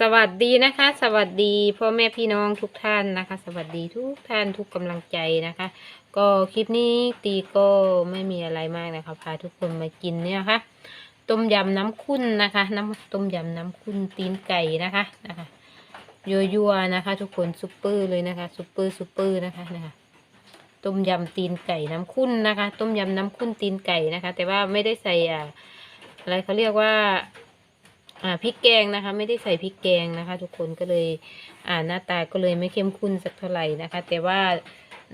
สวัสดีนะคะ สวัสดีพ่อแม่พี่น้องทุกท่านนะคะ สวัสดีทุกท่านทุกกำลังใจนะคะ ก็คลิปนี้ตีก็ไม่มีอะไรมากนะคะ พาทุกคนมากินเนี่ยนะคะต้มยำน้ำข้นนะคะ น้ำต้มยำน้ำข้นตีนไก่นะคะนะคะยัวๆนะคะ ทุกคนซุปเปอร์เลยนะคะซุปเปอร์ซุปเปอร์นะคะนะคะต้มยำตีนไก่น้ำข้นนะคะ ต้มยำน้ำข้นตีนไก่นะคะ แต่ว่าไม่ได้ใส่อ่าอะไรเขาเรียกว่า อ่าพริกแกงนะคะ ไม่ได้ใส่พริกแกงนะคะ ทุกคนก็เลยอ่าหน้าตาก็เลยไม่เข้มข้นสักเท่าไหร่นะคะ แต่ว่า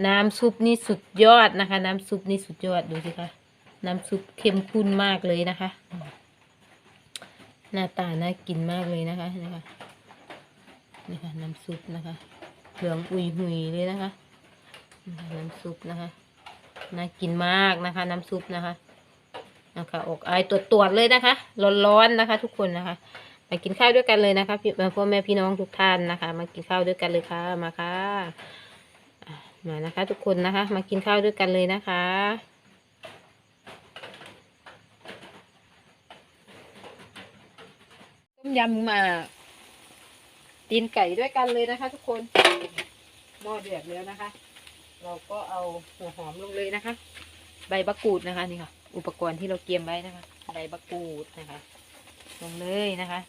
น้ำซุปนี่สุดยอดนะคะ น้ำซุปนี่สุดยอดดูสิคะน้ำซุปเข้มข้นมากเลยนะคะ หน้าตาน่ากินมากเลยนะคะนี่ค่ะนี่ค่ะน้ำซุปนะคะเหลืองอุยหุยเลยนะคะนี่ค่ะน้ำซุปนะคะน่ากินมากนะคะ น้ำซุปนะคะ นะคะอกไอายตรวจๆเลยนะคะ ร้อนๆนะคะ ทุกคนนะคะ มากินข้าวด้วยกันเลยนะคะพี่พ่อแม่พี่น้องทุกท่านนะคะ มากินข้าวด้วยกันเลยค่ะมาค่ะอะมานะคะ ทุกคนนะคะ มากินข้าวด้วยกันเลยนะคะต้มยำมาตีนไก่ด้วยกันเลยนะคะ ทุกคนหม้อเดือดแล้วนะคะ เราก็เอาหัวหอมลงเลยนะคะ ใบมะกรูดนะคะนี่ค่ะ อุปกรณ์ที่เราเตรียมไว้นะคะใบมะกรูดนะคะ ลงเลยนะคะ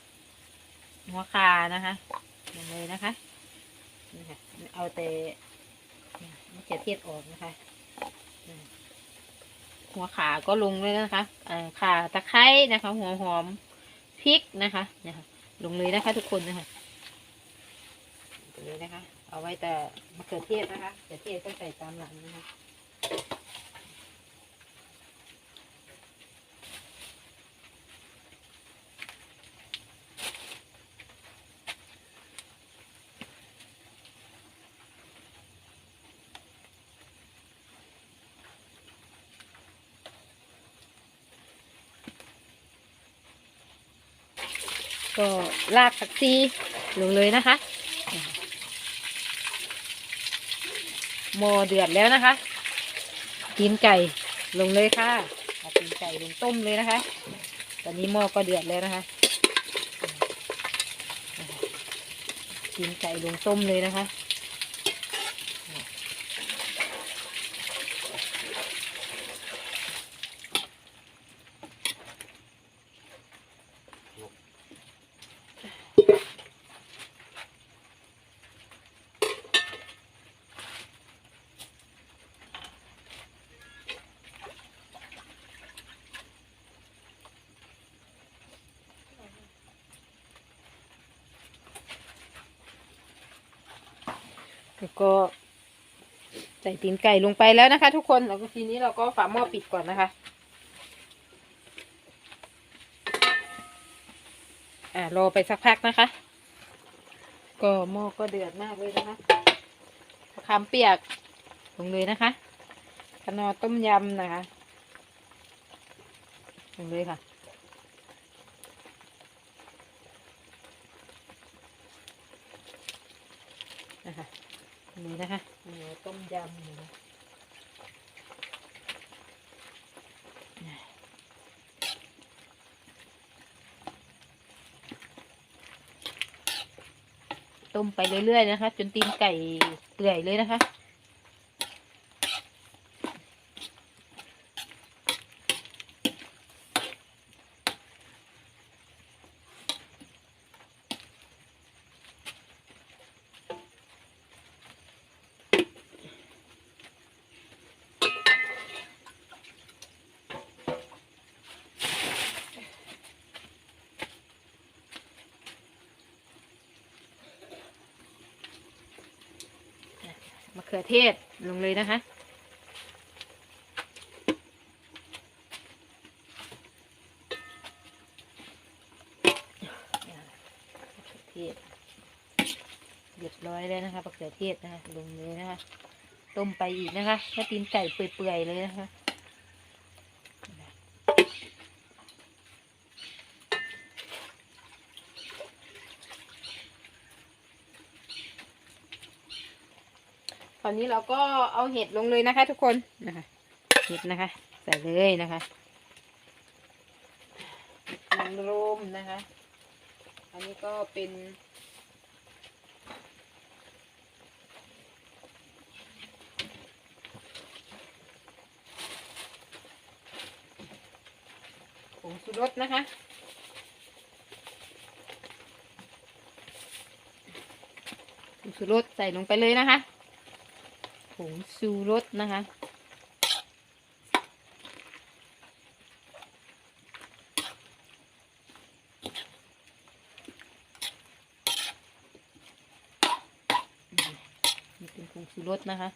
หัวคานะคะลงเลยนะคะนี่ค่ะเอาแต่มะเขือเทศออกนะคะ หัวขาก็ลงเลยนะคะอ่าข่าตะไคร้นะคะ หัวหอมพริกนะคะเนี่ยค่ะลงเลยนะคะ ทุกคนนะคะลงเลยนะคะ เอาไว้แต่มะเขือเทศนะคะมะเขือเทศก็ใส่ตามหลังนะคะ ลากผักชีลงเลยนะคะหม้อเดือดแล้วนะคะตีนไก่ลงเลยค่ะตีนไก่ลงต้มเลยนะคะ ตอนนี้หม้อก็เดือดแล้วนะคะตีนไก่ลงต้มเลยนะคะ ส่ตีนไก่ลงไปแล้วนะคะ ทุกคนแล้วก็ทีนี้เราก็ฝาหม้อปิดก่อนนะคะ อ่ารอไปสักพักนะคะ ก็หม้อก็เดือดมากเลยนะคะมะขามเปียกลงเลยนะคะขนอต้มยำนะคะลงเลยค่ะนะคะนี่นะคะ หมูต้มยำนะคะต้มไปเรื่อยๆนะคะ จนตีนไก่เปื่อยเลยนะคะ มะเขือเทศลงเลยนะคะ เทศเรียบร้อยแล้วนะคะมะเขือเทศนะคะลงเลยนะคะ ต้มไปอีกนะคะถ้าตีนไก่เปื่อยๆเลยนะคะ ราวนี้เราก็เอาเห็ดลงเลยนะคะ ทุกคนนะคะเห็ดนะคะ ใส่เลยนะคะนางรมนะคะ อันนี้ก็เป็นผงชูรสนะคะผงชูรสใส่ลงไปเลยนะคะ ผงชูรสนะคะนี่เป็นผงชูรสนะคะ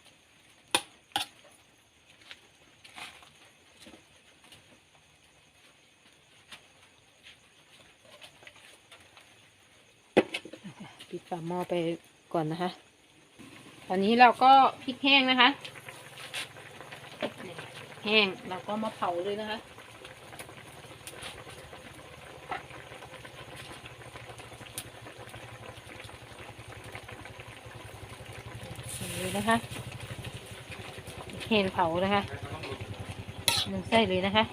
ปิดฝาหม้อไปก่อนนะคะ ตอนนี้เราก็พริกแห้งนะคะแห้งเราก็มาเผาเลยนะคะเลยนะคะแห้งเผานะคะลงไส้เลยนะคะ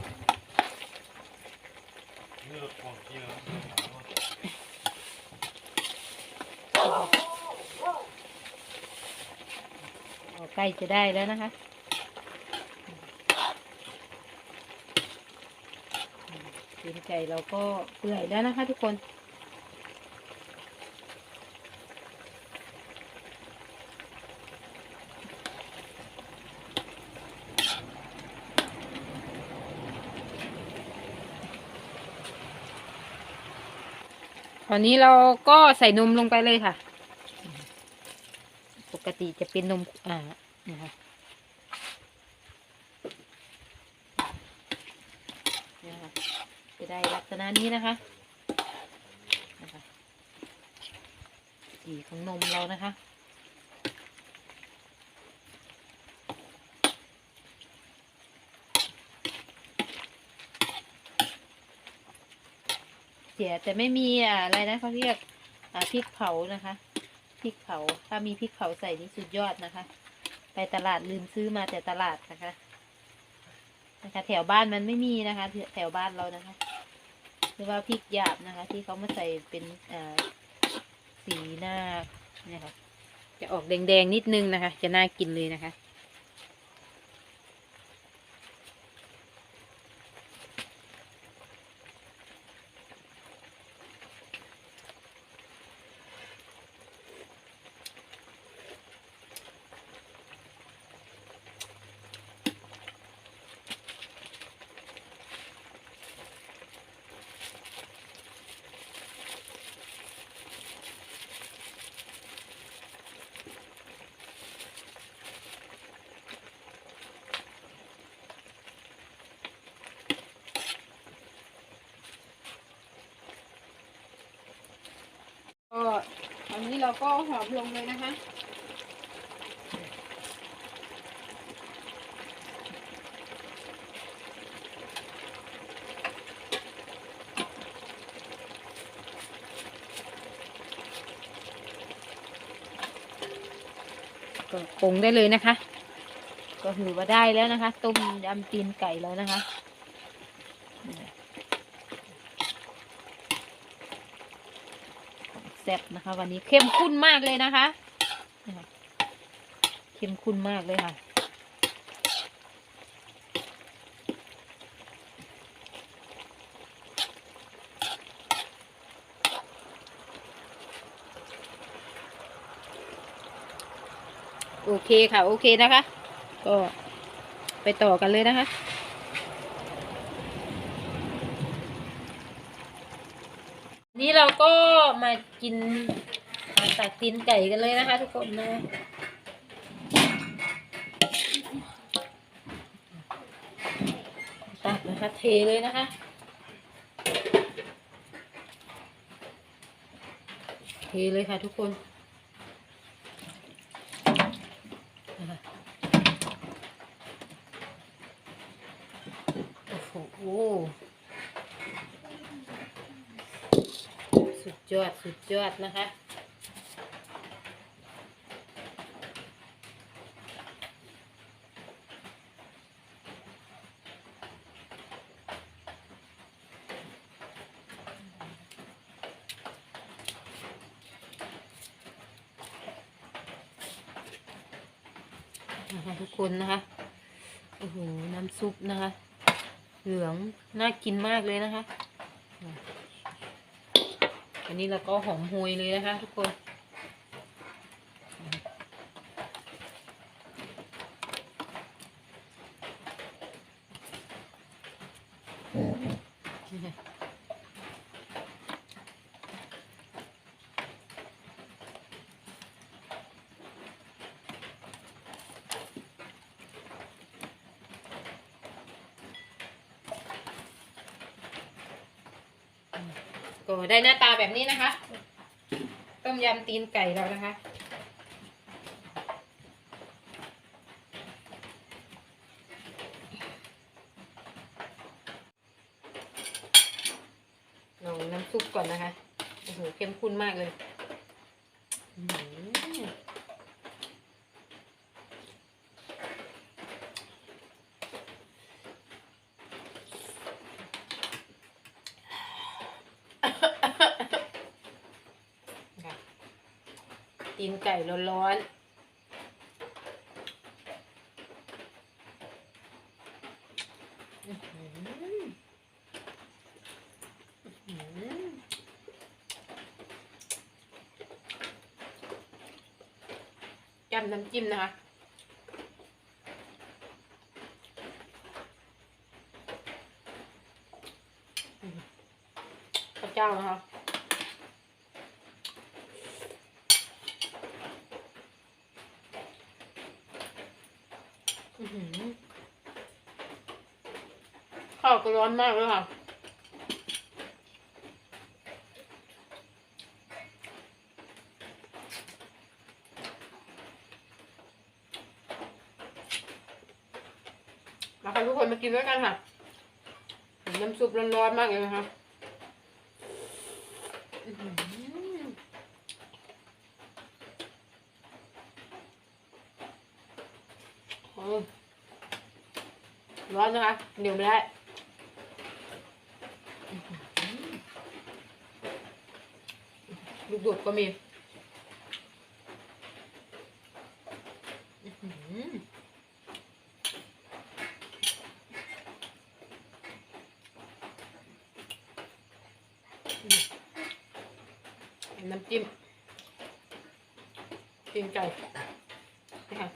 ใกล้จะได้แล้วนะคะ ตีนไก่เราก็เปื่อยแล้วนะคะทุกคนตอนนี้เราก็ใส่นมลงไปเลยค่ะ ปกติจะเป็นนมอ่า นะคะเนี่ยค่ะจะได้ลักษณะนี้นะคะนะคะสีของนมเรานะคะเสียแต่ไม่มีอ่าอะไรนะเขาเรียกพริกเผานะคะพริกเผาถ้ามีพริกเผาใส่นี่สุดยอดนะคะ ไปตลาดลืมซื้อมาแต่ตลาดนะคะนะคะ แถวบ้านมันไม่มีนะคะ แถวบ้านเรานะคะหรือว่าพริกหยาบนะคะ ที่เขามาใส่เป็นอ่าสีหน้าเนี่ยค่ะจะออกแดงๆนิดนึงนะคะ จะน่ากินเลยนะคะ ก็ตอนนี้เราก็หอมลงเลยนะคะ ก็ปรุงได้เลยนะคะ ก็ถือว่าได้แล้วนะคะ ต้มยำตีนไก่แล้วนะคะ ซ่บนะคะ วันนี้เข้มข้นมากเลยนะคะ เข้มข้นมากเลยค่ะ โอเคค่ะ โอเคนะคะ ก็ไปต่อกันเลยนะคะ เราก็มากินมาตักตีนไก่กันเลยนะคะ ทุกคนนะตักนะคะเทเลยนะคะเทเลยค่ะทุกคน ยอดสุดยอดนะคะ นะคะทุกคนนะคะ โอ้โห น้ำซุปนะคะ เหลือง น่ากินมากเลยนะคะ อันนี้เราก็หอมหวยเลยนะคะ ทุกคน ก็ ได้หน้าตาแบบนี้นะคะ ต้มยำตีนไก่เรานะคะ ลองน้ำซุปก่อนนะคะ โอ้โหเข้มข้นมากเลยอื้อหือค่ะตีน ไก่ร้อนๆอื้อหืออื้อหือจำน้ำจิ้มนะคะเจ้านะคะ อื้อหือ ข้าวก็ร้อนมากเลยค่ะมาค่ะทุกคนมากินด้วยกันค่ะ น้ำซุปร้อนๆมากเลยนะคะอื้อหือโอ้ย ร้อนนะคะเหนียวไม่ได้ลูกโดดก็มีน้ำจิ้มตีนไก่นี่ค่ะ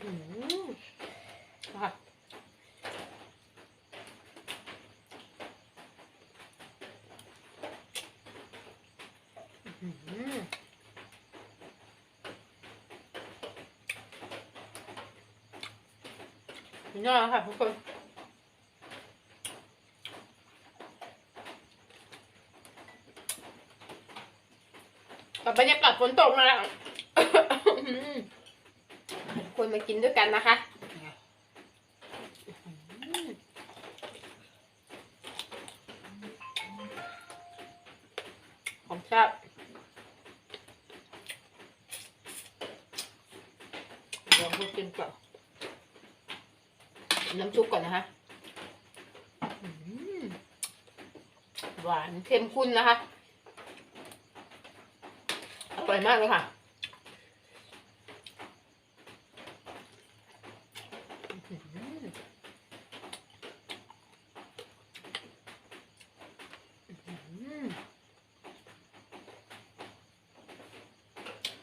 อื้อหือค่ะ อื้อหือนี่น่าค่ะทุกคนกับบรรยากาศฝนตกมาแล้วทุกคนมากินด้วยกันนะคะ ค็มข้นะคะ อร่อยมากเลยค่ะ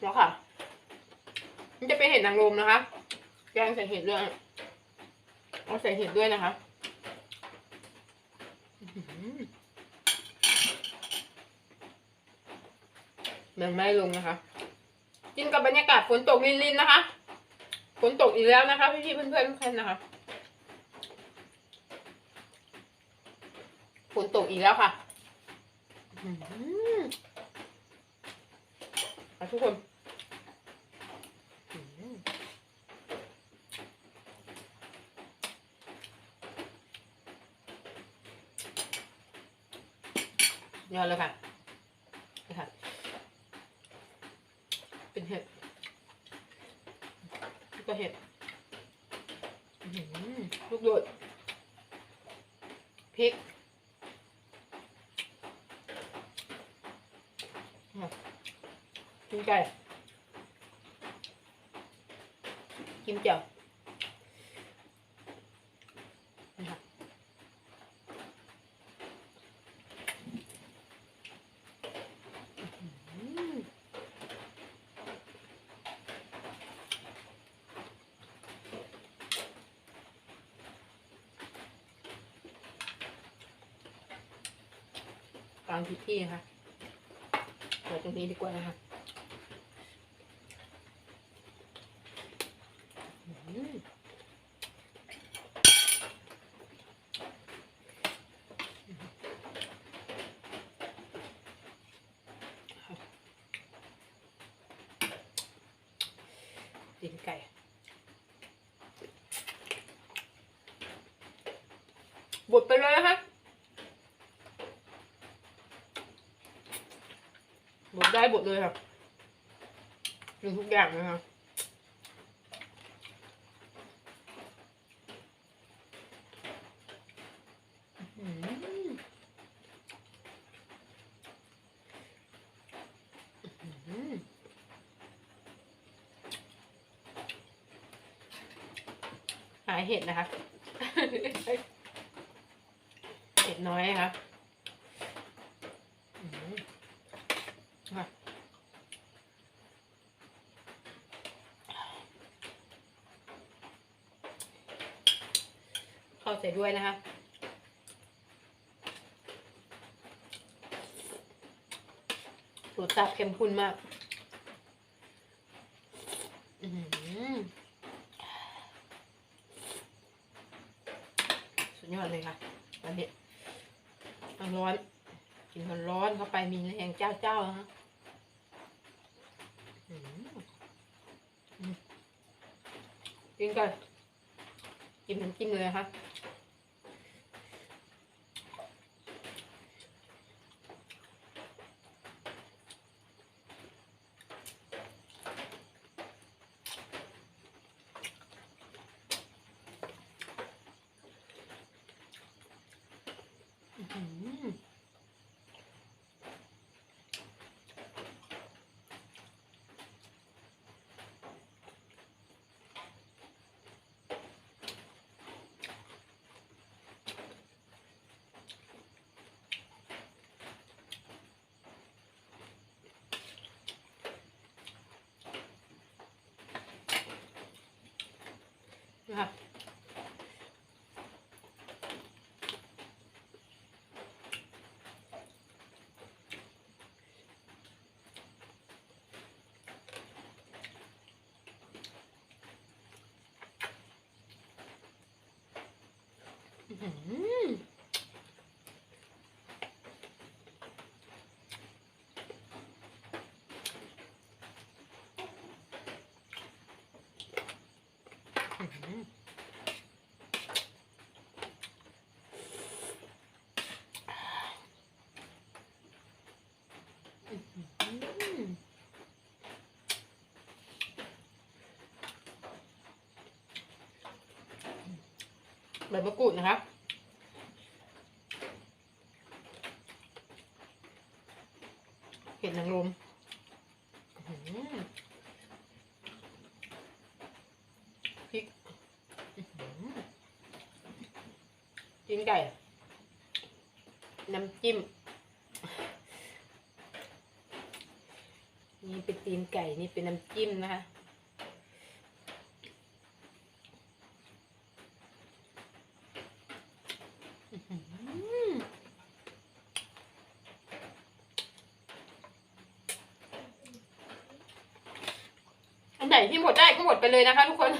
แล้วค่ะ มันจะเป็นเห็ดนางรมนะคะแกงใส่เห็ดด้วยเอาใส่เห็ดด้วยนะคะอื้อหือ ยังไม่ลงนะคะ กินกับบรรยากาศฝนตกลินๆนะคะ ฝนตกอีกแล้วนะคะ พี่ๆเพื่อนๆทุกท่านนะคะ ฝนตกอีกแล้วค่ะอื้อหือค่ะทุกคนอื้อหือยอดเลยค่ะ เห็ดลูกโดดพริกกินไก่กินเจียว ตามพิธีนะคะเปิดตรงนี้ดีกว่านะคะอื้อ ตีนไก่บดไปเลยนะคะ บดได้บดเลยค่ะกินทุกอย่างเลยค่ะหืออื้อหือหาเห็ดนะคะ เห็ดน้อยนะคะอืมค่ะเข้า ใส่ด้วยนะคะรสชาติเข้มข้นมากอือหือสุดยอดเลยค่ะตอนนี้มันร้อนกินมันร้อนเข้าไปมีแรงเจ้าเจ้าๆนะคะอืมอืมกินก่อนกินเลยนะคะอื้อหือนะ คะอื้อหืออื้อหือ อืม ใบมะกรูดนะคะเห็ดนางรมพริกอื้อหือจิ้นไก่ น้ำจิ้ม นี่เป็นตีนไก่ นี่เป็นน้ำจิ้มนะคะ อื้อหืออันไหน ที่หมดได้ก็หมดไปเลยนะคะทุกคน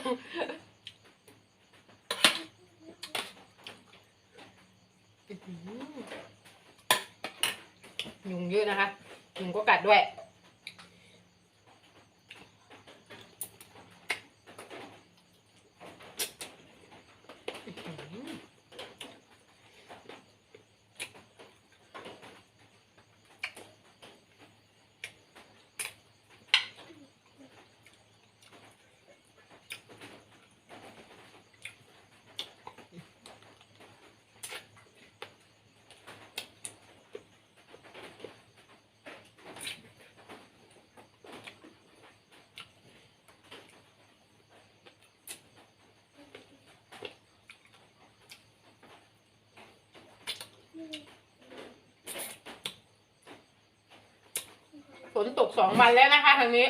นตกสองวันแล้วนะคะทางนี้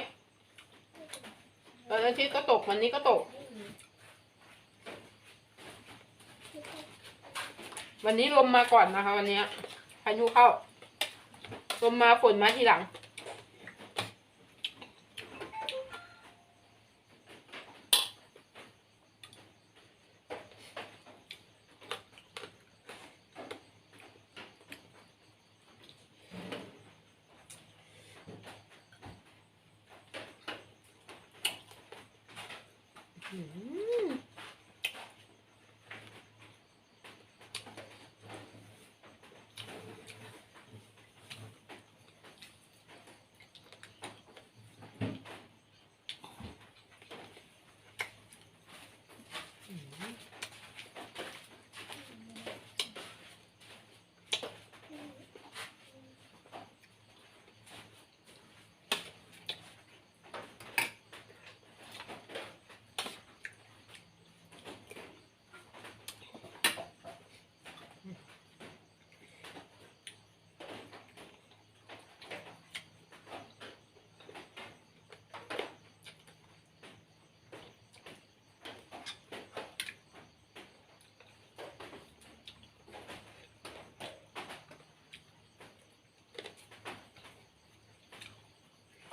วันอาทิตย์ก็ตกวันนี้ก็ตก วันนี้ลมมาก่อนนะคะ วันนี้พายุเข้าลมมาฝนมาทีหลัง อืม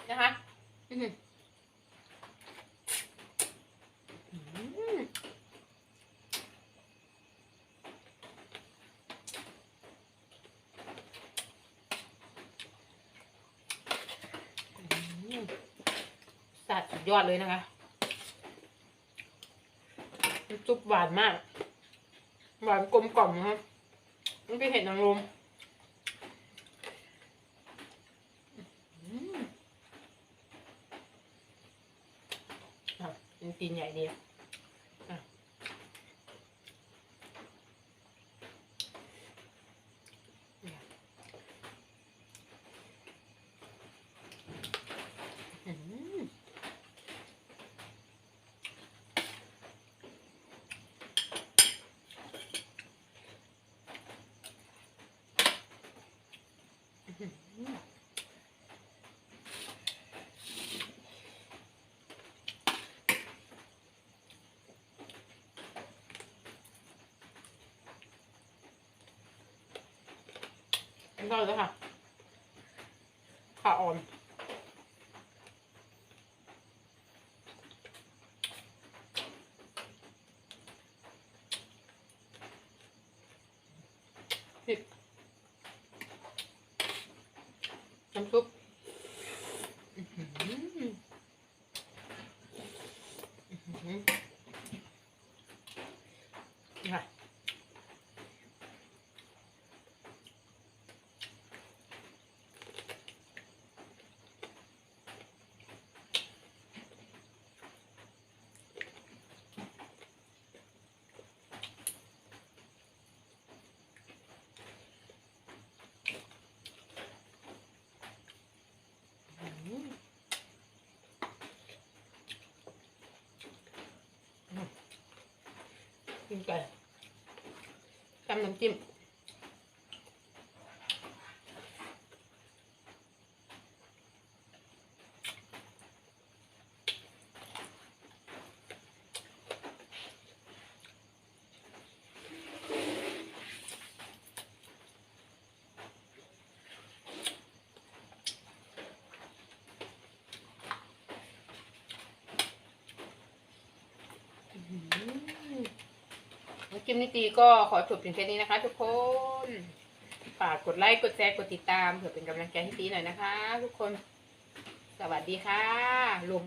นะคะอือหืออืมอืมสัตว์สุดยอดเลยนะคะน้ำซุปหวานมาก หวานกลมกล่อมนะครับนี่เป็นเห็ดนางรมอืมอ่ะเป็นตีนใหญ่ดีอะอะอืม ได้แล้วค่ะขาอ่อน พริกน้ำซุปอื้อหืออื้อหือนี่ค่ะ กินไก่ตำน้ำจิ้ม น้ำจิ้มนิตีก็ขอจบเพียงแค่นี้นะคะ ทุกคนฝากกดไลค์กดแชร์กดติดตามเผื่อเป็นกำลังใจให้ตีหน่อยนะคะ ทุกคน สวัสดีค่ะลง